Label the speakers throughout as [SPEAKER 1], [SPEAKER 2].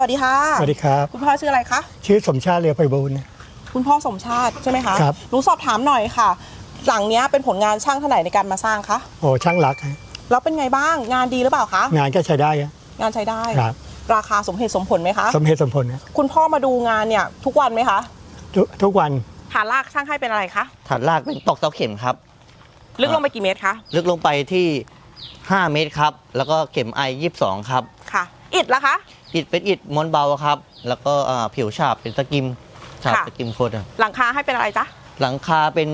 [SPEAKER 1] สวัสดีค่ะ
[SPEAKER 2] สวัสดีครับ
[SPEAKER 1] คุณพ่อชื่ออะไรคะ
[SPEAKER 2] ชื่อสมชาติเรือไพบูลย์
[SPEAKER 1] คุณพ่อสมชาติใช่ไหมคะ
[SPEAKER 2] ครับ
[SPEAKER 1] หนูสอบถามหน่อยค่ะ หลังเนี้ยเป็นผลงานช่างท่านไหนในการมาสร้างคะ
[SPEAKER 2] โอ้ช่างรักฮะ
[SPEAKER 1] แล้วเป็นไงบ้าง งานดีหรือเปล่าคะ
[SPEAKER 2] งานก็ใช้ได้ฮะ
[SPEAKER 1] งานใช้ได้
[SPEAKER 2] ครับ
[SPEAKER 1] ราคาสมเหตุสมผลไหมคะ
[SPEAKER 2] สมเหตุสมผลนะ
[SPEAKER 1] คุณพ่อมาดูงานเนี่ยทุกวันไหมคะ
[SPEAKER 2] ทุกทุกวัน
[SPEAKER 1] ฐานรากช่างให้เป็นอะไรคะ
[SPEAKER 3] ฐานรากเป็นตอกเสาเข็มครับ
[SPEAKER 1] ลึกลงไปกี่เมตรคะ
[SPEAKER 3] ลึกลงไปที่ 5 เมตรครับ แล้วก็เข็มไอ22 ครับ
[SPEAKER 1] ค่ะ อิฐละคะ
[SPEAKER 3] อิฐเป็นอิฐม้วนเบาครับ แล้วก็อ่าผิวฉาบเป็นสกิมฉาบ
[SPEAKER 1] ค่ะ
[SPEAKER 3] สกิมโคตร
[SPEAKER 1] หลังคาให้เป็นอะไรจ๊ะ
[SPEAKER 3] หลังคาเป็น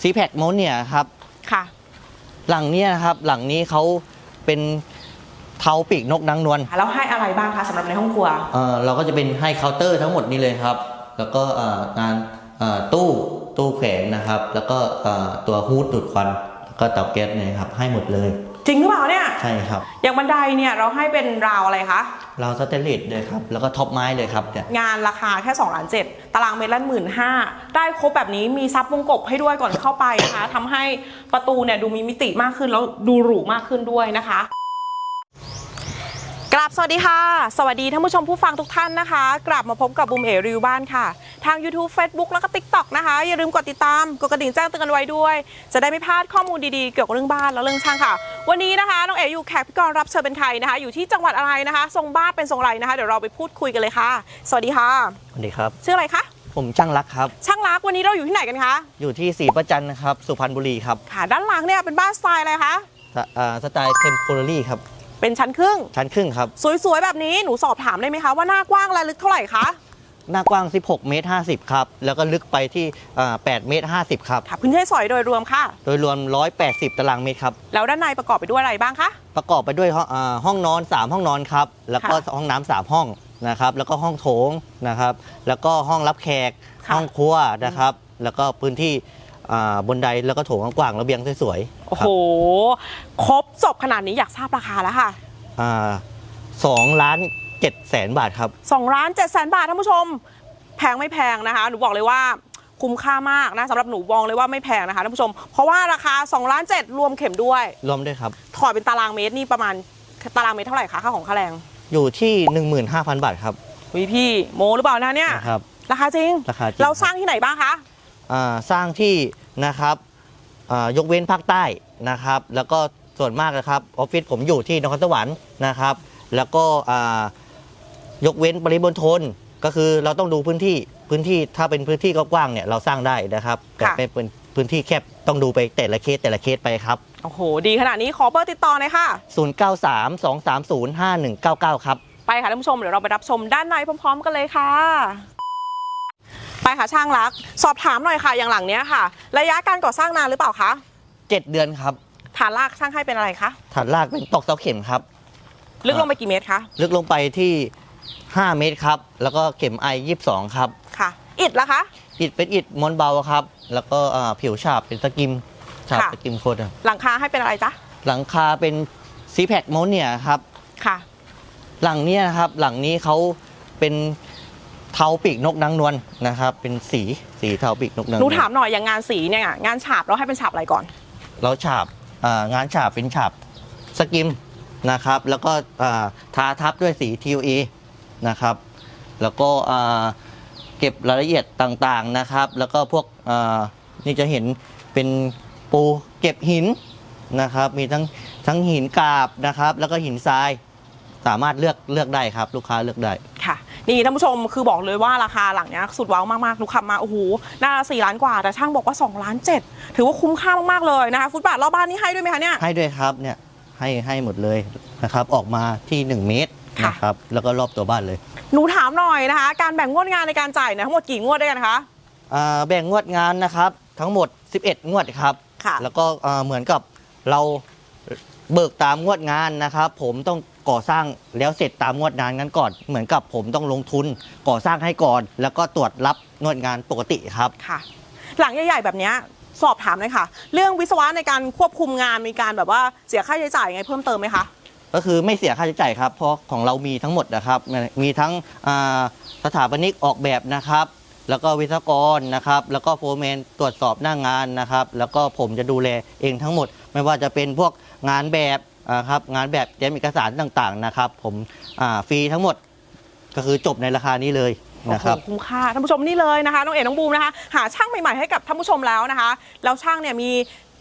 [SPEAKER 3] ซีแพคโมเนียครับ
[SPEAKER 1] ค่ะ
[SPEAKER 3] หลังเนี้ยนะครับหลังนี้เขาเป็นเทาปีกนกนางนวล
[SPEAKER 1] แล้วให้อะไรบ้างคะสำหรับในห้องครัว
[SPEAKER 3] เอ่อเราก็จะเป็นให้เคาน์เตอร์ทั้งหมดนี้เลยครับ แล้วก็อ่างานอ่าตู้ตู้แขวนนะครับ แล้วก็อ่าตัวฮูดดูดควันแล้วก็เตาแก๊สเนี่ยครับให้หมดเลย
[SPEAKER 1] จริงหรือเปล่าเนี่ย
[SPEAKER 3] ใช่ครับ
[SPEAKER 1] อย่างบันไดเนี่ยเราให้เป็นราวอะไรคะ
[SPEAKER 3] เราสเตนเลสเลยครับ แล้วก็ท็อปไม้เลยครับเนี่ย
[SPEAKER 1] งานราคาแค่2ล้านเจ็ดตารางเมตรละหมื่นห้าได้ครบแบบนี้มีซับวงกบให้ด้วยก่อนเข้าไปนะคะทำให้ประตูเนี่ยดูมีมิติมากขึ้นแล้วดูหรูมากขึ้นด้วยนะคะกราบสวัสดีค่ะ สวัสดีท่านผู้ชมผู้ฟังทุกท่านนะคะกลับมาพบกับบุมเอรีวิวบ้านค่ะ ทาง YouTube Facebook แล้วก็ TikTok นะคะ อย่าลืมกดติดตาม กดกระดิ่งแจ้งเตือนกันไว้ด้วย จะได้ไม่พลาดข้อมูลดีๆ เกี่ยวกับเรื่องบ้านและเรื่องช่างค่ะ วันนี้นะคะน้องเอ๋อยู่แขกพิกรรับเชิญเป็นใครนะคะ อยู่ที่จังหวัดอะไรนะคะทรงบ้านเป็นทรงไรนะคะ เดี๋ยวเราไปพูดคุยกันเลยค่ะ สวัสดีค่ะ
[SPEAKER 3] สวัสดีครับ
[SPEAKER 1] ชื่ออะไรคะ
[SPEAKER 3] ผมช่างรักครับ
[SPEAKER 1] ช่างรักวันนี้เราอยู่ที่ไหนกันคะ
[SPEAKER 3] อยู่ที่ศรีประจันนะครับ สุพรรณบุรีครับ
[SPEAKER 1] ค่ะ ด้านหลังเนี่ยเป็นบ้านสไตล์อะไรคะ
[SPEAKER 3] สอ่าสไตล์เทมโพลารี่ครับ
[SPEAKER 1] เป็นชั้นครึ่ง
[SPEAKER 3] ชั้นครึ่งครับ
[SPEAKER 1] สวยๆ แบบนี้หนูสอบถามได้ไหมคะว่าหน้ากว้างและลึกเท่าไหร่คะ
[SPEAKER 3] หน้ากว้าง 16 เมตร 50 ครับ แล้วก็ลึกไปที่อ่า8เมตร 50 ครับ
[SPEAKER 1] ค่ะพื้นที่สอยโดยรวมค่ะ
[SPEAKER 3] โดยรวม 180 ตารางเมตรครับ
[SPEAKER 1] แล้วด้านในประกอบไปด้วยอะไรบ้างคะ
[SPEAKER 3] ประกอบไปด้วยห้องอ่าห้องนอน 3 ห้องนอนครับ แล้วก็
[SPEAKER 1] ค่ะ
[SPEAKER 3] ห้องน้ำสามห้องนะครับ แล้วก็ห้องโถงนะครับ แล้วก็ห้องรับแขก
[SPEAKER 1] ค่ะ
[SPEAKER 3] ห้องครัวนะครับ แล้วก็พื้นที่อ่าบนไดแล้วก็โถงกว้างๆระเบียงสวยๆ
[SPEAKER 1] โอ้
[SPEAKER 3] ค
[SPEAKER 1] โห
[SPEAKER 3] รับ
[SPEAKER 1] ครบจบขนาดนี้อยากทราบราคาแล้วค่ะ
[SPEAKER 3] อ่าสองล้าน เจ็ดแสนบาทครับ
[SPEAKER 1] 2ล้าน7แสนบาทท่านผู้ชม แพงไม่แพงนะคะ หนูบอกเลยว่าคุ้มค่ามากนะสำหรับหนูมองเลยว่าไม่แพงนะคะท่านผู้ชม เพราะว่าราคา2ล้าน7รวมเข็มด้วย
[SPEAKER 3] รวมด้วยครับ
[SPEAKER 1] ถอดเป็นตารางเมตรนี่ประมาณตารางเมตรเท่าไหร่คะค่าของค่าแรง
[SPEAKER 3] อยู่ที่ 15,000 บาทครับ
[SPEAKER 1] วิพี่โมหรือเปล่านะเนี่ย
[SPEAKER 3] นะครับ
[SPEAKER 1] ราคาจริง
[SPEAKER 3] ราคาจริง
[SPEAKER 1] เราสร้างที่ไหนบ้างคะ
[SPEAKER 3] อ่าสร้างที่นะครับอ่ายกเว้นภาคใต้นะครับ แล้วก็ส่วนมากนะครับออฟฟิศผมอยู่ที่นครสวรรค์นะครับ แล้วก็อ่า ยกเว้นปริมณฑลก็คือเราต้องดูพื้นที่พื้นที่ถ้าเป็นพื้นที่กว้างๆเนี่ยเราสร้างได้นะครับ แต่
[SPEAKER 1] ค่ะ
[SPEAKER 3] เป็นเป็นพื้นที่แคบต้องดูไปแต่ละเคสแต่ละเคสไปครับ
[SPEAKER 1] โอ้โห ดีขนาดนี้ขอเบอร์ติดต่อหน่อยค่ะ
[SPEAKER 3] 0932305199 ครับ
[SPEAKER 1] ไปค่ะท่านผู้ชมเดี๋ยวเราไปรับชมด้านในพร้อม ๆ กันเลยค่ะ ไปค่ะช่างรัก สอบถามหน่อยค่ะอย่างหลังเนี้ยค่ะ ระยะการก่อสร้างนานหรือเปล่าคะ
[SPEAKER 3] 7 เดือนครับ
[SPEAKER 1] ฐานรากช่างให้เป็นอะไรคะ
[SPEAKER 3] ฐานรากเป็นตอกเสาเข็มครับ
[SPEAKER 1] ลึกลงไปกี่เมตรคะ
[SPEAKER 3] ลึกลงไปที่ 5 เมตรครับ แล้วก็เข็มไอ22 ครับ
[SPEAKER 1] ค่ะ อิฐละคะ
[SPEAKER 3] อิฐเป็นอิฐม้วนเบาครับ แล้วก็อ่าผิวฉาบเป็นสกิมฉาบ
[SPEAKER 1] ค่ะ
[SPEAKER 3] สกิมโคตร
[SPEAKER 1] หลังคาให้เป็นอะไรจ๊ะ
[SPEAKER 3] หลังคาเป็นซีแพคโมเนียครับ
[SPEAKER 1] ค่ะ
[SPEAKER 3] หลังเนี้ยนะครับ หลังนี้เขาเป็นเทาปีกนกนางนวลนะครับ เป็นสีสีเทาปีกนกนาง
[SPEAKER 1] ห
[SPEAKER 3] น
[SPEAKER 1] นู
[SPEAKER 3] วล
[SPEAKER 1] ถามหน่อยอย่างงานสีเนี่ยงานฉาบเราให้เป็นฉาบอะไรก่อน
[SPEAKER 3] เราฉาบอ่างานฉาบเป็นฉาบสกิมนะครับ แล้วก็อ่าทาทับด้วยสี TUE นะครับ แล้วก็อ่าเก็บรายละเอียดต่างๆนะครับ แล้วก็พวกอ่านี่จะเห็นเป็นปูเก็บหินนะครับ มีทั้งทั้งหินกราบนะครับ แล้วก็หินทรายสามารถเลือกเลือกได้ครับ ลูกค้าเลือกได้
[SPEAKER 1] ค่ะ นี่ท่านผู้ชมคือบอกเลยว่าราคาหลังเนี้ยสุดว้าวมากๆหนูขับมาโอ้โหน่าสี่ล้านกว่า แต่ช่างบอกว่า2ล้านเจ็ดถือว่าคุ้มค่ามากๆเลยนะคะฟุตบาทรอบบ้านนี่ให้ด้วยไหมคะเนี่ย
[SPEAKER 3] ให้ด้วยครับเนี่ยให้ให้หมดเลยนะครับ ออกมาที่ 1 เมตร
[SPEAKER 1] ค่ะ
[SPEAKER 3] นะครับแล้วก็รอบตัวบ้านเลย
[SPEAKER 1] หนูถามหน่อยนะคะ การแบ่งงวดงานในการจ่ายเนี่ยทั้งหมดกี่งวดด้วยกันคะ
[SPEAKER 3] อ่าแบ่งงวดงานนะครับทั้งหมด 11 งวดครับ
[SPEAKER 1] ค่ะ
[SPEAKER 3] แล้วก็อ่าเหมือนกับเราเบิกตามงวดงานนะครับ ผมต้องก่อสร้างแล้วเสร็จตามงวดงานนั้นก่อน เหมือนกับผมต้องลงทุนก่อสร้างให้ก่อน แล้วก็ตรวจรับงวดงานปกติครับ
[SPEAKER 1] ค่ะ หลังใหญ่ๆแบบเนี้ยสอบถามเลยค่ะ เรื่องวิศวะในการควบคุมงานมีการแบบว่าเสียค่าใช้จ่ายยังไงเพิ่มเติมไหมคะ
[SPEAKER 3] ก็คือไม่เสียค่าใช้จ่ายครับเพราะของเรามีทั้งหมดนะครับ มีทั้งอ่าสถาปนิกออกแบบนะครับ แล้วก็วิศวกรนะครับ แล้วก็โฟร์แมนตรวจสอบหน้างานนะครับ แล้วก็ผมจะดูแลเองทั้งหมด ไม่ว่าจะเป็นพวกงานแบบอ่าครับงานแบบเตรียมเอกสารต่างๆนะครับ ผมอ่าฟรีทั้งหมดก็คือจบในราคานี้เลยนะครับ
[SPEAKER 1] โอ้โหคุ้มค่าท่านผู้ชมนี่เลยนะคะน้องเอ๋น้องบูมนะคะหาช่างใหม่ๆให้กับท่านผู้ชมแล้วนะคะ แล้วช่างเนี่ยมี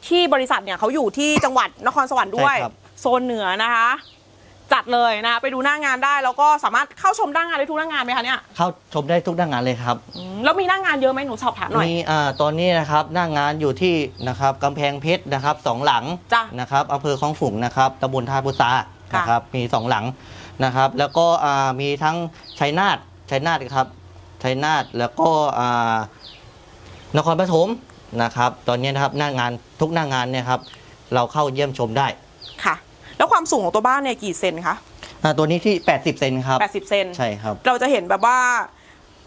[SPEAKER 1] ที่บริษัทเนี่ยเขาอยู่ที่จังหวัดนครสวรรค์ด้วย
[SPEAKER 3] ใช่ครับ
[SPEAKER 1] โซนเหนือนะคะ จัดเลยนะคะไปดูหน้างานได้แล้วก็สามารถเข้าชมหน้างานได้ทุกหน้างานไหมคะเนี่ย
[SPEAKER 3] เข้าชมได้ทุกหน้างานเลยครับ
[SPEAKER 1] อืมแล้วมีหน้างานเยอะไหมหนูสอบถามหน่อย
[SPEAKER 3] มีอ่าตอนนี้นะครับหน้างานอยู่ที่นะครับกำแพงเพชรนะครับสองหลัง
[SPEAKER 1] จ้ะ
[SPEAKER 3] นะครับอำเภอคลองฝุงนะครับตำบลท่าพุทรา
[SPEAKER 1] ค่ะ
[SPEAKER 3] นะครับมีสองหลังนะครับ แล้วก็อ่ามีทั้งชัยนาทชัยนาทครับชัยนาทแล้วก็อ่านครปฐมนะครับ ตอนนี้นะครับหน้างานทุกหน้างานเนี่ยครับเราเข้าเยี่ยมชมได้
[SPEAKER 1] ค่ะ แล้วความสูงของตัวบ้านเนี่ยกี่เซนคะ
[SPEAKER 3] อ่าตัวนี้ที่ 80 เซนครับ
[SPEAKER 1] 80 เซน
[SPEAKER 3] ใช่ครับ
[SPEAKER 1] เราจะเห็นแบบว่า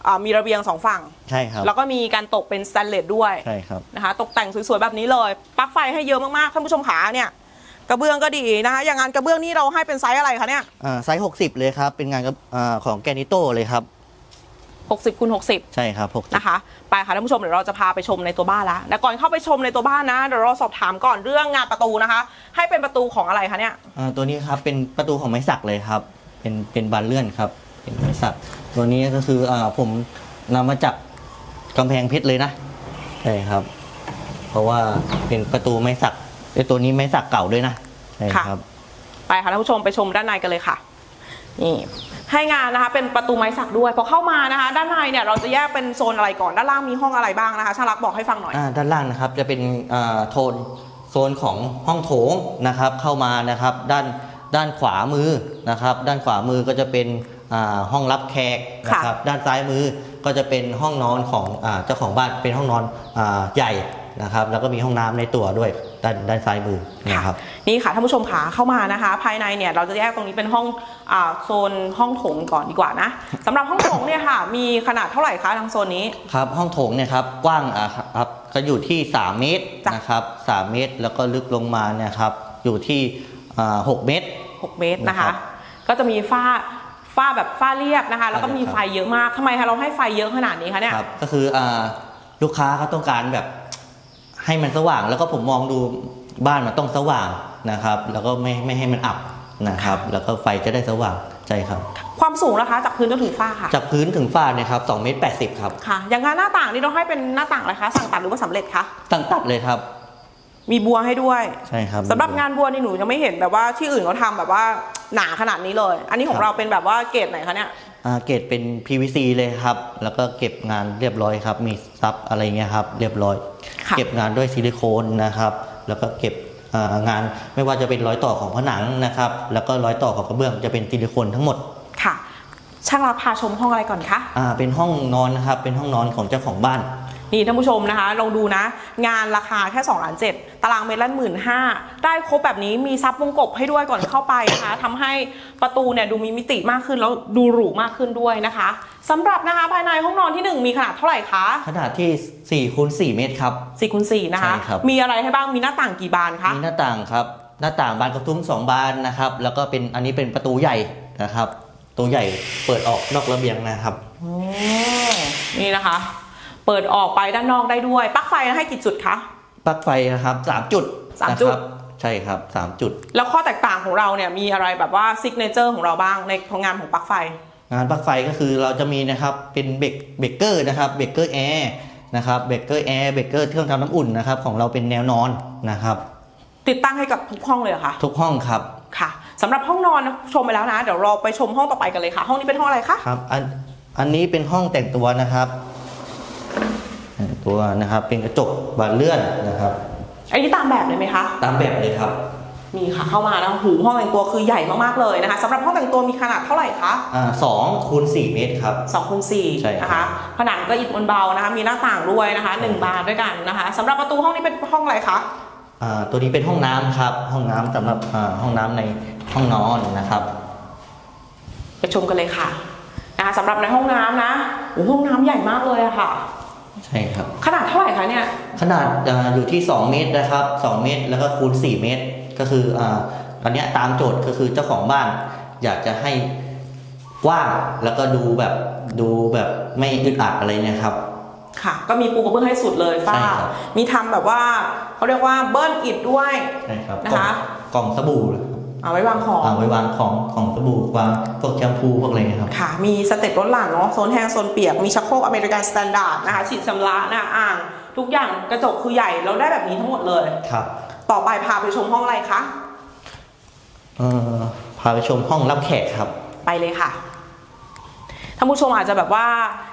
[SPEAKER 1] อ่ามีระเบียงสองฝั่ง
[SPEAKER 3] ใช่ครับ
[SPEAKER 1] แล้วก็มีการตกเป็นสแตนเลสด้วย
[SPEAKER 3] ใช่ครับ
[SPEAKER 1] นะคะ ตกแต่งสวยๆแบบนี้เลยปลั๊กไฟให้เยอะมากๆท่านผู้ชมขาเนี่ยกระเบื้องก็ดีนะคะอย่างงานกระเบื้องนี่เราให้เป็นไซส์อะไรคะเนี่ย
[SPEAKER 3] อ่าไซส์ 60 เลยครับ เป็นงานกับอ่าของแกนิโต้เลยครับ
[SPEAKER 1] 60คูณ60
[SPEAKER 3] ใช่ครับ60
[SPEAKER 1] นะคะ ไปค่ะท่านผู้ชมเดี๋ยวเราจะพาไปชมในตัวบ้านแล้วแต่ก่อนเข้าไปชมในตัวบ้านนะเดี๋ยวเราสอบถามก่อนเรื่องงานประตูนะคะ ให้เป็นประตูของอะไรคะเนี่ย
[SPEAKER 3] อ่าตัวนี้ครับเป็นประตูของไม้สักเลยครับ เป็นเป็นบานเลื่อนครับ เป็นไม้สัก ตัวนี้ก็คืออ่าผมนำมาจากกำแพงเพชรเลยนะใช่ครับ เพราะว่าเป็นประตูไม้สักไอ้ตัวนี้ไม้สักเก่าด้วยนะใช่ครับ
[SPEAKER 1] ไปค่ะท่านผู้ชมไปชมด้านในกันเลยค่ะ นี่ ให้งานนะคะเป็นประตูไม้สักด้วยพอเข้ามานะคะ ด้านในเนี่ยเราจะแยกเป็นโซนอะไรก่อนด้านล่างมีห้องอะไรบ้างนะคะช่างรักบอกให้ฟังหน่อย
[SPEAKER 3] อ่าด้านล่างนะครับจะเป็นอ่าโทนโซนของห้องโถงนะครับเข้ามานะครับด้านด้านขวามือนะครับ ด้านขวามือก็จะเป็นอ่าห้องรับแขกนะครับด้านซ้ายมือก็จะเป็นห้องนอนของอาเจ้าของบ้านเป็นห้องนอนอาใหญ่ นะครับแล้วก็มีห้องน้ำในตัวด้วยด้านด้านซ้ายมือนะครับ
[SPEAKER 1] นี่ค่ะท่านผู้ชมขาเข้ามานะคะ ภายในเนี่ยเราจะแยกตรงนี้เป็นห้องอ่าโซนห้องโถงก่อนดีกว่านะสำหรับห้องโถงเนี่ยค่ะ มีขนาดเท่าไหร่คะทางโซนนี้
[SPEAKER 3] ครับห้องโถงเนี่ยครับกว้างอะครับก็อยู่ที่ 3 เมตร
[SPEAKER 1] จ้ะ
[SPEAKER 3] นะครับ3เมตร แล้วก็ลึกลงมาเนี่ยครับอยู่ที่อ่า6เมตร
[SPEAKER 1] 6 เมตรนะ
[SPEAKER 3] ครั
[SPEAKER 1] คะ
[SPEAKER 3] บ
[SPEAKER 1] ก็จะมีฝ้าฝ้าแบบฝ้าเรียบนะคะ แล้วก็มี
[SPEAKER 3] ครับ
[SPEAKER 1] ไฟเยอะมากทำไมคะเราให้ไฟเยอะขนาดนี้คะเนี่ย
[SPEAKER 3] ครับก็คืออ่าลูกค้าเขาต้องการแบบ ให้มันสว่างแล้วก็ผมมองดูบ้านมันต้องสว่างนะครับ แล้วก็ไม่ไม่ให้มันอับนะครับ แล้วก็ไฟจะได้สว่างใช่ครับ
[SPEAKER 1] ความสูงนะคะ จากพื้นจนถึงฝ้าค่ะ
[SPEAKER 3] จากพื้นถึงฝ้าเนี่ยครับ2เมตร80ครับ
[SPEAKER 1] ค่ะ อย่างงานหน้าต่างนี่เราให้เป็นหน้าต่างอะไรคะ สั่งตัดหรือว่าสำเร็จคะ
[SPEAKER 3] ตั้งตัดเลยครับ
[SPEAKER 1] มีบัวให้ด้วย
[SPEAKER 3] ใช่ครับ
[SPEAKER 1] สำหรับงานบัวนี่หนูยังไม่เห็นแบบว่าที่อื่นเขาทำแบบว่าหนาขนาดนี้เลย อันนี้ของเราเป็นแบบว่าเกรดไหนคะเนี่ย
[SPEAKER 3] อ่า เกรดเป็น PVC เลยครับ แล้วก็เก็บงานเรียบร้อยครับ มีซับอะไรเงี้ยครับ เรียบร้อย
[SPEAKER 1] ค่ะ
[SPEAKER 3] เก็บงานด้วยซิลิโคนนะครับ แล้วก็เก็บอ่างานไม่ว่าจะเป็นร้อยต่อของผนังนะครับ แล้วก็ร้อยต่อของกระเบื้องจะเป็นซิลิโคนทั้งหมด
[SPEAKER 1] ค่ะ ช่างรับพาชมห้องอะไรก่อนคะ
[SPEAKER 3] อ่า เป็นห้องนอนนะครับ เป็นห้องนอนของเจ้าของบ้าน
[SPEAKER 1] นี่ท่านผู้ชมนะคะ ลองดูนะ งานราคาแค่2ล้านเตารางเมตรละหมื่นห้าได้ครบแบบนี้มีซับวงกบให้ด้วยก่อนเข้าไปนะคะทำให้ประตูเนี่ยดูมีมิติมากขึ้นแล้วดูหรูมากขึ้นด้วยนะคะสำหรับนะคะภายในห้องนอนที่หนึ่งมีขนาดเท่าไหร่คะ
[SPEAKER 3] ขนาดที่4คูณ4เมตรครับ
[SPEAKER 1] 4คูณ4นะคะ
[SPEAKER 3] ใช่ครับ
[SPEAKER 1] มีอะไรให้บ้างมีหน้าต่างกี่บานคะ
[SPEAKER 3] มีหน้าต่างครับ หน้าต่างบานกระทุ้งสองบานนะครับ แล้วก็เป็นอันนี้เป็นประตูใหญ่นะครับตัวใหญ่เปิดออกนอกระเบียงนะครับ
[SPEAKER 1] โอ้นี่นะคะ เปิดออกไปด้านนอกได้ด้วย ปลั๊กไฟให้กี่จุดคะ
[SPEAKER 3] ปลั๊กไฟนะครับสามจุด
[SPEAKER 1] สาม
[SPEAKER 3] นะ
[SPEAKER 1] จุด
[SPEAKER 3] ครับใช่ครับสามจุด
[SPEAKER 1] แล้วข้อแตกต่างของเราเนี่ยมีอะไรแบบว่าซิกเนเจอร์ของเราบ้างในของงานของปลั๊กไฟ
[SPEAKER 3] งานปลั๊กไฟก็คือเราจะมีนะครับเป็นเบรกเบรกเกอร์นะครับเบรกเกอร์แอร์นะครับเบรกเกอร์แอร์เบรกเกอร์เครื่องทำน้ำอุ่นนะครับของเราเป็นแนวนอนนะครับ
[SPEAKER 1] ติดตั้งให้กับทุกห้องเลยเหรอคะ
[SPEAKER 3] ทุกห้องครับ
[SPEAKER 1] ค่ะสำหรับห้องนอนนะชมไปแล้วนะ เดี๋ยวเราไปชมห้องต่อไปกันเลยค่ะ ห้องนี้เป็นห้องอะไรคะ
[SPEAKER 3] ครับอันอันนี้เป็นห้องแต่งตัวนะครับแต่งตัวนะครับเป็นกระจกบานเลื่อนนะครับ
[SPEAKER 1] อันนี้ตามแบบเลยไหมคะ
[SPEAKER 3] ตามแบบเลยครับ
[SPEAKER 1] มีค่ะเข้ามานะหูห้องแต่งตัวคือใหญ่มากๆเลยนะคะสำหรับห้องแต่งตัวมีขนาดเท่าไหร่คะ
[SPEAKER 3] อ่าสองคูณสี่เมตรครับ
[SPEAKER 1] 2คูณ
[SPEAKER 3] ใช่
[SPEAKER 1] 4
[SPEAKER 3] ครับ
[SPEAKER 1] นะคะผนังก็อิฐมวลเบานะคะ มีหน้าต่างด้วยนะคะหนึ่งบานด้วยกันนะคะสำหรับประตูห้องนี้เป็นห้องอะไรคะ
[SPEAKER 3] อ่าตัวนี้เป็นห้องน้ำครับ ห้องน้ำสำหรับอ่าห้องน้ำในห้องนอนนะครับ
[SPEAKER 1] ไปชมกันเลยค่ะนะคะสำหรับในห้องน้ำนะโอ้ห้องน้ำใหญ่มากเลยอะค่ะ
[SPEAKER 3] ใช่ครับ
[SPEAKER 1] ขนาดเท่าไหร่คะเนี่ย
[SPEAKER 3] ขนาดอ่าอยู่ที่ 2 เมตรนะครับ 2 เมตร แล้วก็คูณ 4 เมตร ก็คืออ่าอันเนี้ยตามโจทย์ก็คือเจ้าของบ้าน อยากจะให้กว้างแล้วก็ดูแบบดูแบบไม่อึดอัดอะไรเนี่ยครับ
[SPEAKER 1] ค่ะ ก็มีปูกระเบื้องให้สุดเลยฝ้า
[SPEAKER 3] ใช่ครับ
[SPEAKER 1] มีทำแบบว่าเขาเรียกว่าเบิ้ลอิฐด้วย
[SPEAKER 3] ใช่ครับ
[SPEAKER 1] นะคะ
[SPEAKER 3] กล่องกล่องสบู่
[SPEAKER 1] เอาไว้วางของ
[SPEAKER 3] เอาไว้วางของของสบู่วางพวกแชมพูพวกอะไรนะครับ
[SPEAKER 1] ค่ะ มีสเต็ปลดหลั่นเนาะโซนแห้งโซนเปียกมีชักโครกอเมริกันสแตนดาร์ดนะคะฉีดชำระนะคะอ่าง ทุกอย่างกระจกคือใหญ่เราได้แบบนี้ทั้งหมดเลย
[SPEAKER 3] ครับ
[SPEAKER 1] ต่อไปพาไปชมห้องอะไรคะ
[SPEAKER 3] เอ่อพาไปชมห้องรับแขกครับ
[SPEAKER 1] ไปเลยค่ะ ท่านผู้ชมอาจจะแบบว่า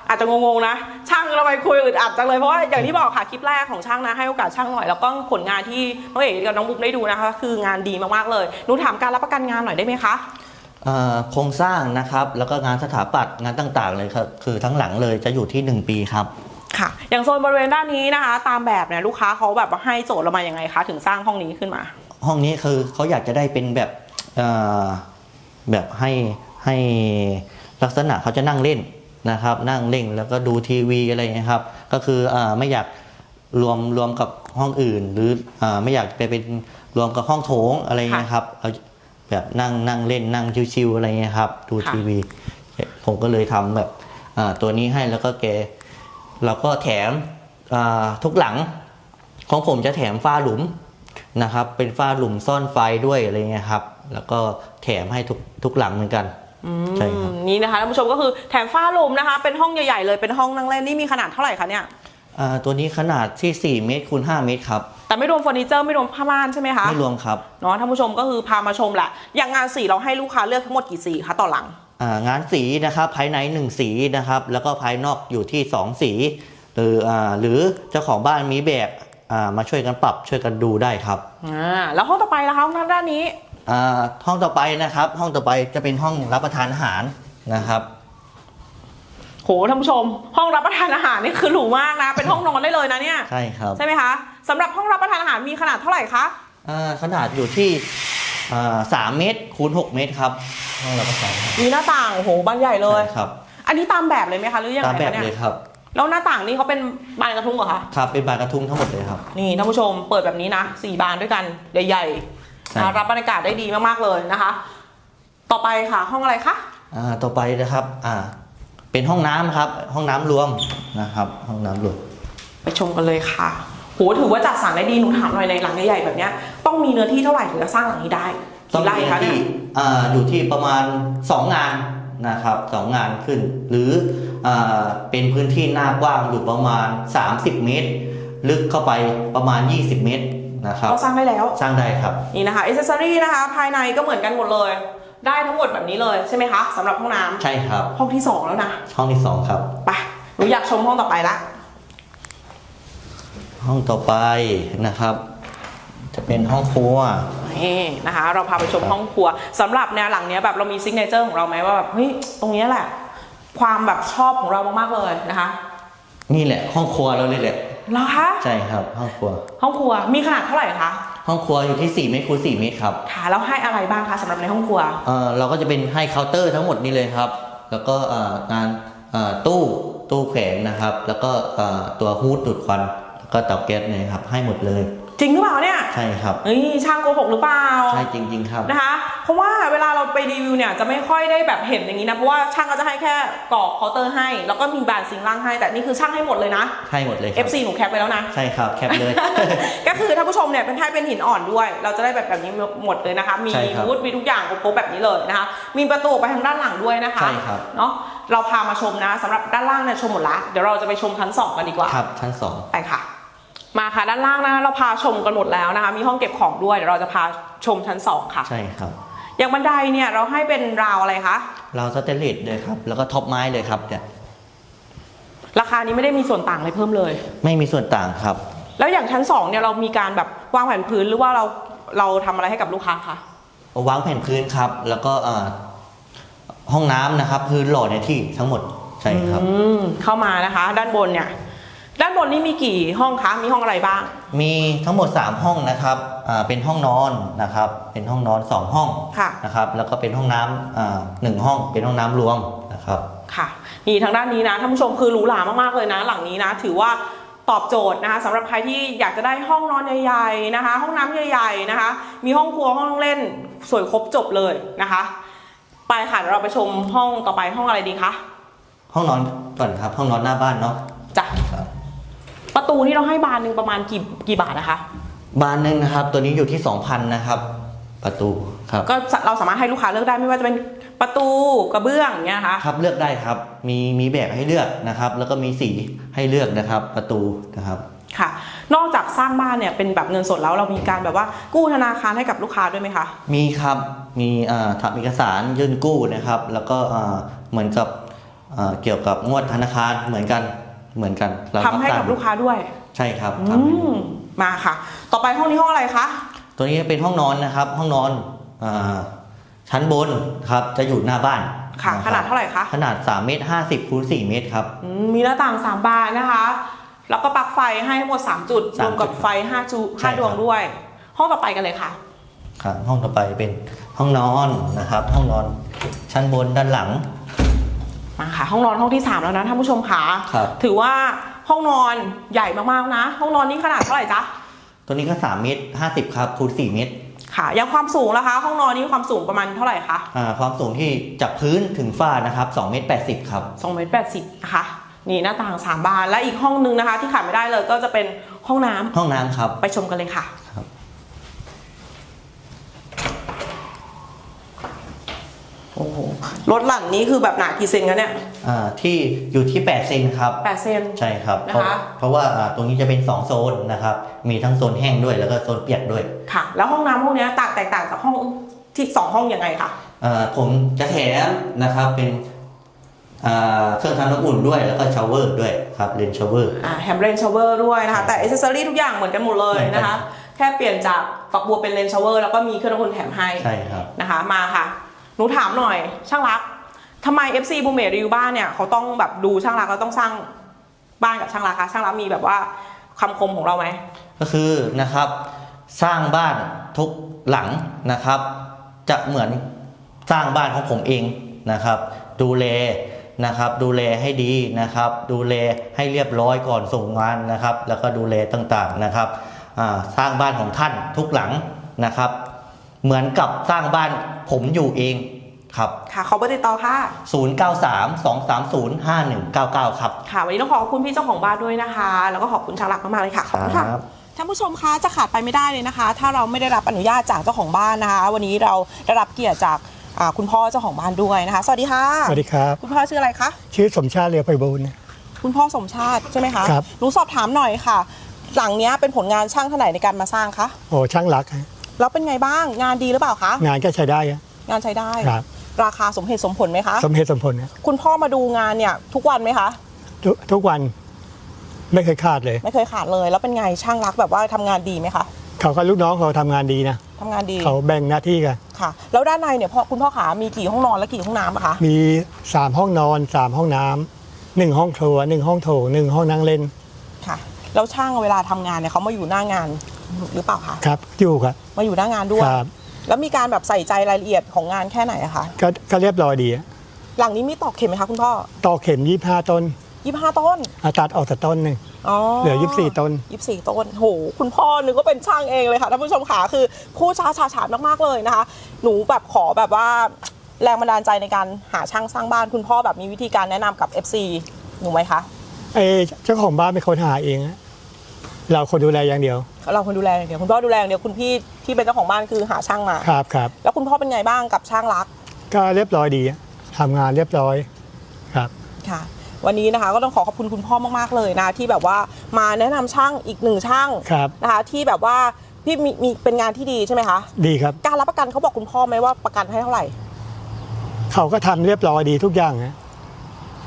[SPEAKER 1] อาจจะงงๆนะ ช่างเราไปคุยอึดอัดจังเลยเพราะว่าอย่างที่บอกค่ะคลิปแรกของช่างนะให้โอกาสช่างหน่อยแล้วก็ผลงานที่น้องเอกกับน้องบุ๊กได้ดูนะคะ คืองานดีมากๆเลยหนูถามการรับประกันงานหน่อยได้ไหมคะ
[SPEAKER 3] เอ่อโครงสร้างนะครับ แล้วก็งานสถาปัตย์งานต่างๆ เลยครับคือทั้งหลังเลยจะอยู่ที่ 1 ปีครับ
[SPEAKER 1] ค่ะ อย่างโซนบริเวณด้านนี้นะคะ ตามแบบเนี่ยลูกค้าเขาแบบว่าให้โจทย์เรามาอย่างไงคะถึงสร้างห้องนี้ขึ้นมา
[SPEAKER 3] ห้องนี้คือเขาอยากจะได้เป็นแบบเอ่อแบบให้ให้ ลักษณะเขาจะนั่งเล่นนะครับ นั่งเล่นแล้วก็ดูทีวีอะไรเงี้ยครับ ก็คืออไม่อยากรวมรวมกับห้องอื่น หรืออไม่อยากไปเป็นรวมกับห้องโถงอะไรเงี้ยครับเอาแบบนั่งนั่งเล่นนั่งชิวๆอะไรเงี้ยครับดูทีวี ผมก็เลยทำแบบตัวนี้ให้แล้วก็แกเราก็แถมทุกหลังของผมจะแถมฝ้าหลุมนะครับ เป็นฝ้าหลุมซ่อนไฟด้วยอะไรเงี้ยครับ แล้วก็แถมให้ทุกทุกหลังเหมือนกัน ใช่ครับ
[SPEAKER 1] อืมนี่นะคะท่านผู้ชมก็คือแถมฝ้าลมนะคะ เป็นห้องใหญ่ๆเลยเป็นห้องนั่งเล่นนี่มีขนาดเท่าไหร่คะเนี่ย
[SPEAKER 3] อ่าตัวนี้ขนาดที่ 4 เมตรคูณ5เมตรครับ
[SPEAKER 1] แต่ไม่รวมเฟอร์นิเจอร์ไม่รวมผ้าม่านใช่ไหมคะ
[SPEAKER 3] ไม่รวมครับ
[SPEAKER 1] เนาะท่านผู้ชมก็คือพามาชมแหละ อย่างงานสีเราให้ลูกค้าเลือกทั้งหมดกี่สีคะต่อหลัง
[SPEAKER 3] อ่างานสีนะครับภายใน 1 สีนะครับแล้วก็ภายนอกอยู่ที่ 2 สี หรืออ่าหรือเจ้าของบ้านมีแบบอ่ามาช่วยกันปรับช่วยกันดูได้ครับ
[SPEAKER 1] อ่าแล้วห้องต่อไปล่ะคะห้องด้านนี้
[SPEAKER 3] อ่า ห้องต่อไปนะครับ ห้องต่อไปจะเป็นห้องรับประทานอาหารนะครับ
[SPEAKER 1] โหท่านผู้ชม ห้องรับประทานอาหารนี่คือหรูมากนะ เป็นห้องนอนได้เลยนะเนี่ย
[SPEAKER 3] ใช่ครับ
[SPEAKER 1] ใช่ไหมคะสำหรับห้องรับประทานอาหารมีขนาดเท่าไหร่คะ
[SPEAKER 3] อ่าขนาดอยู่ที่อ่าสามเมตรคูณหกเมตรครับห้องรับประทานอาหาร
[SPEAKER 1] มีหน้าต่างโอ้โหบานใหญ่เลย
[SPEAKER 3] ใช่ครับ
[SPEAKER 1] อันนี้ตามแบบเลยไหมคะหรือยัง
[SPEAKER 3] ตาม
[SPEAKER 1] ไง
[SPEAKER 3] แบบ
[SPEAKER 1] คะเนี่
[SPEAKER 3] เลย
[SPEAKER 1] ย
[SPEAKER 3] ครับ
[SPEAKER 1] แล้วหน้าต่างนี่เขาเป็นบานกระทุ้งเหรอคะ
[SPEAKER 3] ครับเป็นบานกระทุ้งทั้งหมดเลยครับ
[SPEAKER 1] นี่ท่านผู้ชมเปิดแบบนี้นะสี่บานด้วยกันใหญ่ๆ
[SPEAKER 3] ใช่
[SPEAKER 1] นะ รับบรรยากาศได้ดีมากๆเลยนะคะ ต่อไปค่ะห้องอะไรคะ
[SPEAKER 3] อ่าต่อไปนะครับอ่าเป็นห้องน้ำครับ ห้องน้ำรวมนะครับ ห้องน้ำรวม
[SPEAKER 1] ไปชมกันเลยค่ะโหถือว่าจัดสรรได้ดีหนูถามหน่อยในหลังใหญ่ๆแบบเนี้ยต้องมีเนื้อที่เท่าไหร่ถึงจะสร้างหลังนี้ได้
[SPEAKER 3] ต้อง
[SPEAKER 1] กี่ไร่
[SPEAKER 3] มี
[SPEAKER 1] คะเนี่
[SPEAKER 3] ที่
[SPEAKER 1] ย
[SPEAKER 3] อ่าอยู่ที่ประมาณ 2 งานนะครับสองงานขึ้น หรืออ่าเป็นพื้นที่หน้ากว้างอยู่ประมาณ 30 เมตร ลึกเข้าไปประมาณ 20 เมตร นะครับ
[SPEAKER 1] ก็สร้างได้แล้ว
[SPEAKER 3] สร้างได้ครับ
[SPEAKER 1] นี่นะคะอิสซอรี่นะคะ ภายในก็เหมือนกันหมดเลย ได้ทั้งหมดแบบนี้เลยใช่ไหมคะสำหรับห้องน้ำ
[SPEAKER 3] ใช่ครับ
[SPEAKER 1] ห้องที่สองแล้วนะ
[SPEAKER 3] ห้องที่สองครับ
[SPEAKER 1] ไปหนูอยากชมห้องต่อไปละ
[SPEAKER 3] ห้องต่อไปนะครับ จะเป็นห้องครัว
[SPEAKER 1] นี่นะคะ เราพาไปชมห้องครัวสำหรับแนวหลังเนี้ยแบบเรามีซิกเนเจอร์ของเราไหมว่าแบบเฮ้ยตรงเนี้ยแหละ ความแบบชอบของเรามากๆเลยนะคะ
[SPEAKER 3] นี่แหละ ห้องครัวเราเลยแหละ
[SPEAKER 1] เหรอคะ
[SPEAKER 3] ใช่ครับ ห้องครัว
[SPEAKER 1] ห้องครัวมีขนาดเท่าไหร่คะ
[SPEAKER 3] ห้องครัวอยู่ที่4เมตรคูณ4เมตรครับ
[SPEAKER 1] ค่ะแล้วให้อะไรบ้างคะสำหรับในห้องครัว
[SPEAKER 3] เอ่อเราก็จะเป็นให้เคาน์เตอร์ทั้งหมดนี้เลยครับ แล้วก็เอ่องานเอ่อตู้ตู้แขวนนะครับ แล้วก็เอ่อตัวฮูดดูดควันแล้วก็เตาแก๊สเนี่ยครับให้หมดเลย
[SPEAKER 1] จริงหรือเปล่าเนี่ย
[SPEAKER 3] ใช่ครับ
[SPEAKER 1] เฮ้ยช่างโกหกหรือเปล่า
[SPEAKER 3] ใช่จริง ๆ ครับ
[SPEAKER 1] นะคะ เพราะว่าเวลาเราไปรีวิวเนี่ยจะไม่ค่อยได้แบบเห็นอย่างนี้นะเพราะว่าช่างก็จะให้แค่กรอกเคาน์เตอร์ให้ แล้วก็มีบานซิงค์ล่างให้แต่นี่คือช่างให้หมดเลยนะ
[SPEAKER 3] ให้หมดเลยครับ
[SPEAKER 1] FC หนูแคปไปแล้วนะ
[SPEAKER 3] ใช่ครับแคปเลย
[SPEAKER 1] ก็คือท่านผู้ชมเนี่ยเป็นให้เป็นหินอ่อนด้วย เราจะได้แบบแบบนี้หมดเลยนะคะ มี
[SPEAKER 3] ใช่ครับ
[SPEAKER 1] วุฒมีทุกอย่างครบๆแบบนี้เลยนะคะ มีประตูออกไปทางด้านหลังด้วยนะคะ
[SPEAKER 3] ใช่ครับ
[SPEAKER 1] เนาะเราพามาชมนะสำหรับด้านล่างเนี่ยชมหมดละเดี๋ยวเราจะไปชมชั้นสองกันดีกว่า
[SPEAKER 3] ครับชั้นสอง
[SPEAKER 1] ไปค่ะ มาค่ะด้านล่างนะคะเราพาชมกันหมดแล้วนะคะ มีห้องเก็บของด้วยเดี๋ยวเราจะพาชมชั้นสองค่ะ
[SPEAKER 3] ใช่ครับ
[SPEAKER 1] อย่างบันไดเนี่ยเราให้เป็นราวอะไรคะ
[SPEAKER 3] เราสเตนเลสเลยครับ แล้วก็ท็อปไม้เลยครับเนี่ย
[SPEAKER 1] ราคานี้ไม่ได้มีส่วนต่างอะไรเพิ่มเลย
[SPEAKER 3] ไม่มีส่วนต่างครับ
[SPEAKER 1] แล้วอย่างชั้นสองเนี่ยเรามีการแบบวางแผนพื้นหรือว่าเราเราทำอะไรให้กับลูกค้าคะ
[SPEAKER 3] วางแผ่นพื้นครับ แล้วก็เอ่อห้องน้ำนะครับ พื้นหล่อในที่ทั้งหมดใช่ครับ
[SPEAKER 1] อืมเข้ามานะคะ ด้านบนเนี่ย ด้านบนนี่มีกี่ห้องคะ มีห้องอะไรบ้าง
[SPEAKER 3] มีทั้งหมด 3 ห้องนะครับอ่าเป็นห้องนอนนะครับ เป็นห้องนอน 2 ห้อง
[SPEAKER 1] ค่ะ
[SPEAKER 3] นะครับ แล้วก็เป็นห้องน้ำอ่าหนึ่งห้อง เป็นห้องน้ำรวมนะครับ
[SPEAKER 1] ค่ะ นี่ทางด้านนี้นะท่านผู้ชมคือหรูหรามากๆเลยนะ หลังนี้นะ ถือว่าตอบโจทย์นะคะสำหรับใครที่อยากจะได้ห้องนอนใหญ่ๆนะคะ ห้องน้ำใหญ่ๆนะคะ มีห้องครัวห้องเล่นสวยครบจบเลยนะคะ ไปค่ะเดี๋ยวเราไปชมห้องต่อไปห้องอะไรดีคะ
[SPEAKER 3] ห้องนอนก่อนครับ ห้องนอนหน้าบ้านเนาะ
[SPEAKER 1] จ้ะ
[SPEAKER 3] ครับ
[SPEAKER 1] ประตูนี่เราให้บานหนึ่งประมาณกี่กี่บาทนะคะ
[SPEAKER 3] บ้านหนึ่งนะครับ ตัวนี้อยู่ที่ 2,000 นะครับ ประตูครับ
[SPEAKER 1] ก็เราสามารถให้ลูกค้าเลือกได้ไม่ว่าจะเป็นประตูกระเบื้องอย่างเงี้ยนะคะ
[SPEAKER 3] ครับเลือกได้ครับมีมีแบบให้เลือกนะครับ แล้วก็มีสีให้เลือกนะครับ ประตูนะครับ
[SPEAKER 1] ค่ะ นอกจากสร้างบ้านเนี่ยเป็นแบบเงินสดแล้วเรามีการแบบว่ากู้ธนาคารให้กับลูกค้าด้วยไหมคะ
[SPEAKER 3] มีครับ มีอ่าทำเอกสารยื่นกู้นะครับ แล้วก็อ่าเหมือนกับอ่าเกี่ยวกับงวดธนาคารเหมือนกัน เหมือนกันเรา
[SPEAKER 1] ทำให้กับลูกค้าด้วย
[SPEAKER 3] ใช่ครับ
[SPEAKER 1] อื
[SPEAKER 3] ทำให้
[SPEAKER 1] มมาค่ะ ต่อไปห้องนี้ห้องอะไรคะ
[SPEAKER 3] ตัวนี้เป็นห้องนอนนะครับ ห้องนอนอาชั้นบนครับจะอยู่หน้าบ้าน
[SPEAKER 1] ค่ะะ
[SPEAKER 3] รับ
[SPEAKER 1] ขนาดเท่าไหร่คะ
[SPEAKER 3] ขนาด3เมตร50คูณ4เมตรครับ
[SPEAKER 1] อืมมีหน้าต่างสามบานนะคะ แล้วก็ปลั๊กไฟให้ทั้งหมด 3 จุด
[SPEAKER 3] สาม
[SPEAKER 1] รวมกับ
[SPEAKER 3] จุด
[SPEAKER 1] ไฟ5จุ
[SPEAKER 3] ใช่ครับ
[SPEAKER 1] 5ดวงด้วย ห้องต่อไปกันเลยค่ะ
[SPEAKER 3] ครับห้องต่อไปเป็นห้องนอนนะครับ ห้องนอนชั้นบนด้านหลัง
[SPEAKER 1] มาค่ะ ห้องนอนห้องที่ 3 แล้วนะท่านผู้ชมค่ะ
[SPEAKER 3] ครับ
[SPEAKER 1] ถือว่าห้องนอนใหญ่มากๆนะ ห้องนอนนี้ขนาดเท่าไหร่จ๊ะ
[SPEAKER 3] ตัวนี้ก็3เมตร50ครับคูณ4เมตร
[SPEAKER 1] ค่ะยังความสูงนะคะ ห้องนอนนี้ความสูงประมาณเท่าไหร่คะ
[SPEAKER 3] อ่าความสูงที่จากพื้นถึงฝ้านะครับ2เมตร80ครับ
[SPEAKER 1] 2เมตร80นะคะนี่หน้าต่าง3บานและอีกห้องนึงนะคะ ที่ขาดไม่ได้เลยก็จะเป็นห้องน้ำ
[SPEAKER 3] ห้องน้ำครับ
[SPEAKER 1] ไปชมกันเลยค่ะ
[SPEAKER 3] ครับ
[SPEAKER 1] โอ้โหรถหลั่นนี้คือแบบหนากี่เซนคะเนี่ย
[SPEAKER 3] อ่าที่อยู่ที่ 8 เซนครับ
[SPEAKER 1] 8เซน
[SPEAKER 3] ใช่ครับ
[SPEAKER 1] นะคะ
[SPEAKER 3] เพราะเพราะว่าอ่าตรงนี้จะเป็น 2 โซนนะครับ มีทั้งโซนแห้งด้วยแล้วก็โซนเปียกด้วย
[SPEAKER 1] ค่ะ แล้วห้องน้ำห้องเนี้ยต่างแตกต่างจากห้องที่สองห้องยังไงคะ
[SPEAKER 3] อ่าผมจะแถมนะครับเป็นอ่าเครื่องทำน้ำอุ่นด้วยแล้วก็ชาวเวอร์ด้วยครับเลนชาวเวอร์
[SPEAKER 1] อ่าแฮมเรนชาวเวอร์ด้วยนะคะแต่อิเซอรี่ทุกอย่างเหมือนกันหมดเลยนะคะ แค่เปลี่ยนจากฝักบัวเป็นเลนชาวเวอร์แล้วก็มีเครื่องน้ำอุ่นแถมให้
[SPEAKER 3] ใช่ครับ
[SPEAKER 1] นะคะ มาค่ะ หนูถามหน่อย ช่างรักทำไม FC บูมเมรีวิวบ้านเนี่ยเขาต้องแบบดูช่างรักแล้วต้องสร้างบ้านกับช่างรักคะช่างรักมีแบบว่าคำคมของเราไหม
[SPEAKER 3] ก็คือนะครับสร้างบ้านทุกหลังนะครับ จะเหมือนสร้างบ้านของผมเองนะครับ ดูแลนะครับ ดูแลให้ดีนะครับ ดูแลให้เรียบร้อยก่อนส่งงานนะครับ แล้วก็ดูแลต่างๆนะครับสร้างบ้านของท่านทุกหลังนะครับ เหมือนกับสร้างบ้านผมอยู่เอง ครับ
[SPEAKER 1] ค่ะขอเบอร์ติดต่อค่ะ
[SPEAKER 3] 0932305199 ครับ
[SPEAKER 1] ค่ะ วันนี้ต้องขอขอบคุณพี่เจ้าของบ้านด้วยนะคะ แล้วก็ขอบคุณช่างรักมากๆเลยค่ะขอบคุณค่ะ
[SPEAKER 3] ครับ
[SPEAKER 1] ท่านผู้ชมคะจะขาดไปไม่ได้เลยนะคะ ถ้าเราไม่ได้รับอนุญาตจากเจ้าของบ้านนะคะ วันนี้เราได้รับเกียรติจากอ่าคุณพ่อเจ้าของบ้านด้วยนะคะ สวัสดีค่ะ
[SPEAKER 2] สวัสดีครับ
[SPEAKER 1] คุณพ่อชื่ออะไรคะ
[SPEAKER 2] ชื่อสมชาติเรือไปบูลย์นะ
[SPEAKER 1] คุณพ่อสมชาติใช่ไหมคะ
[SPEAKER 2] ครับ
[SPEAKER 1] หนูสอบถามหน่อยค่ะ หลังเนี้ยเป็นผลงานช่างท่านไหนในการมาสร้างคะ
[SPEAKER 2] โอ้ช่างรักฮะ
[SPEAKER 1] แล้วเป็นไงบ้างงานดีหรือเปล่าคะ
[SPEAKER 2] งานก็ใช้ได้ฮะ
[SPEAKER 1] งานใช้ได้
[SPEAKER 2] ครับ
[SPEAKER 1] ราคาสมเหตุสมผลไหมคะ
[SPEAKER 2] สมเหตุสมผลนะ
[SPEAKER 1] คุณพ่อมาดูงานเนี่ยทุกวันไหมคะ
[SPEAKER 2] ทุกทุกวันไม่เคยขาดเลย
[SPEAKER 1] ไม่เคยขาดเลย แล้วเป็นไงช่างรักแบบว่าทำงานดีไหมคะ
[SPEAKER 2] เขาก็ลูกน้องเขาทำงานดีนะ
[SPEAKER 1] ทำงานดี
[SPEAKER 2] เขาแบ่งหน้าที่กัน
[SPEAKER 1] ค่ะ แล้วด้านในเนี่ยพ่อคุณพ่อขามีกี่ห้องนอนและกี่ห้องน้ำอะคะ
[SPEAKER 2] มีสามห้องนอนสามห้องน้ำหนึ่งห้องครัวหนึ่งห้องโถงหนึ่งห้องนั่งเล่น
[SPEAKER 1] ค่ะ แล้วช่างเวลาทำงานเนี่ยเขามาอยู่หน้างานหรือเปล่าคะ
[SPEAKER 2] ครับอยู่ครับ
[SPEAKER 1] มาอยู่หน้างานด้วย
[SPEAKER 2] ครับ
[SPEAKER 1] แล้วมีการแบบใส่ใจรายละเอียดของงานแค่ไหนอะคะ
[SPEAKER 2] ก็ก็เรียบร้อยดีอะ
[SPEAKER 1] หลังนี้มีตอกเข็มไหมคะคุณพ่อ
[SPEAKER 2] ต่อเข็มยี่ห้าต้น
[SPEAKER 1] ยี่ห้าต้น
[SPEAKER 2] เอาตัดออกแต่ต้นหนึ่ง
[SPEAKER 1] อ๋อ
[SPEAKER 2] เหลือยี่สี่ต้น
[SPEAKER 1] ยี่สี่ต้นโหคุณพ่อนึกว่าเป็นช่างเองเลยค่ะท่านผู้ชมขาคือพูดช้าชาฉาดมากๆเลยนะคะ หนูแบบขอแบบว่าแรงบันดาลใจในการหาช่างสร้างบ้านคุณพ่อแบบมีวิธีการแนะนำกับ FC หนูไหมคะ
[SPEAKER 2] ไอ้เจ้าของบ้านเป็นคนหาเองอะ เราคนดูแลอย่างเดียว
[SPEAKER 1] เราคนดูแลอย่างเดียวคุณพ่อดูแลอย่างเดียวคุณพี่ที่เป็นเจ้าของบ้านคือหาช่างมา
[SPEAKER 2] ครับครับ
[SPEAKER 1] แล้วคุณพ่อเป็นไงบ้างกับช่างรัก
[SPEAKER 2] ก็เรียบร้อยดีอะทำงานเรียบร้อยครับ
[SPEAKER 1] ค่ะ วันนี้นะคะก็ต้องขอขอบคุณคุณพ่อมากๆเลยนะที่แบบว่ามาแนะนำช่างอีกหนึ่งช่าง
[SPEAKER 2] ครับ
[SPEAKER 1] นะคะ ที่แบบว่าพี่มีมีเป็นงานที่ดีใช่ไหมคะ
[SPEAKER 2] ดีครับ
[SPEAKER 1] การรับประกันเขาบอกคุณพ่อไหมว่าประกันให้เท่าไหร่
[SPEAKER 2] เขาก็ทำเรียบร้อยดีทุกอย่างนะ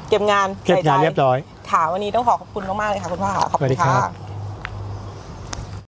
[SPEAKER 1] เก็บงาน
[SPEAKER 2] เก็บงาน
[SPEAKER 1] ใส่ใจ
[SPEAKER 2] เรียบร้อย
[SPEAKER 1] ค่ะวันนี้ต้องขอขอบคุณมากๆเลยค่ะคุณพ่อค่ะขอบ
[SPEAKER 2] สวั
[SPEAKER 1] คุ
[SPEAKER 2] ส
[SPEAKER 1] ณ
[SPEAKER 2] ดีครั
[SPEAKER 1] ค่ะ
[SPEAKER 2] บ